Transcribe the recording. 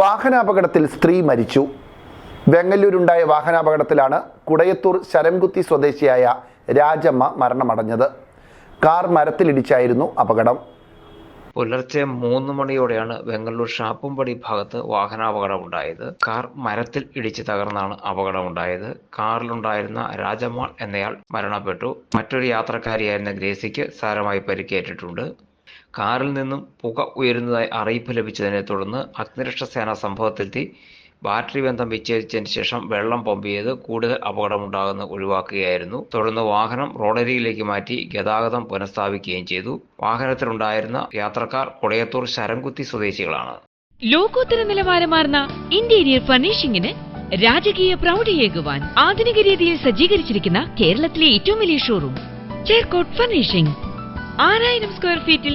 വാഹനാപകടത്തിൽ സ്ത്രീ മരിച്ചു. വെങ്ങല്ലൂരുണ്ടായ വാഹനാപകടത്തിലാണ് കുടയത്തൂർ ശരംകുത്തി സ്വദേശിയായ രാജമ്മ മരണമടഞ്ഞത്. കാർ മരത്തിലിടിച്ചായിരുന്നു അപകടം. പുലർച്ചെ മൂന്ന് മണിയോടെയാണ് വെങ്ങല്ലൂർ ഷാപ്പുംപടി ഭാഗത്ത് വാഹനാപകടമുണ്ടായത്. കാർ മരത്തിൽ ഇടിച്ച് തകർന്നാണ് അപകടമുണ്ടായത്. കാറിലുണ്ടായിരുന്ന രാജമ്മ എന്നയാൾ മരണപ്പെട്ടു. മറ്റൊരു യാത്രക്കാരിയായിരുന്ന ഗ്രേസിക്ക് സാരമായി പരിക്കേറ്റിട്ടുണ്ട്. കാറിൽ നിന്നും പുക ഉയരുന്നതായി അറിയിപ്പ് ലഭിച്ചതിനെ തുടർന്ന് അഗ്നിരക്ഷാസേന സംഭവത്തിലെത്തി. ബാറ്ററി ബന്ധം വിച്ഛേദിച്ചതിന് ശേഷം വെള്ളം പമ്പ് ചെയ്ത് കൂടുതൽ അപകടമുണ്ടാകുന്ന ഒഴിവാക്കുകയായിരുന്നു. തുടർന്ന് വാഹനം റോഡരികിലേക്ക് മാറ്റി ഗതാഗതം പുനഃസ്ഥാപിക്കുകയും ചെയ്തു. വാഹനത്തിലുണ്ടായിരുന്ന യാത്രക്കാർ കൊടയത്തൂർ ശരംകുത്തി സ്വദേശികളാണ്. ലോകോത്തര നിലവാരമാർന്ന ഇന്റീരിയർ ഫർണിഷിംഗിന് രാജകീയ പ്രൗഢിയേകുവാൻ ആധുനിക രീതിയിൽ സജ്ജീകരിച്ചിരിക്കുന്ന കേരളത്തിലെ ഏറ്റവും വലിയ ഷോറൂം ചേർക്കോട്ട് ഫർണിഷിംഗ്. ആറായിരം സ്ക്വയർ ഫീറ്റിൽ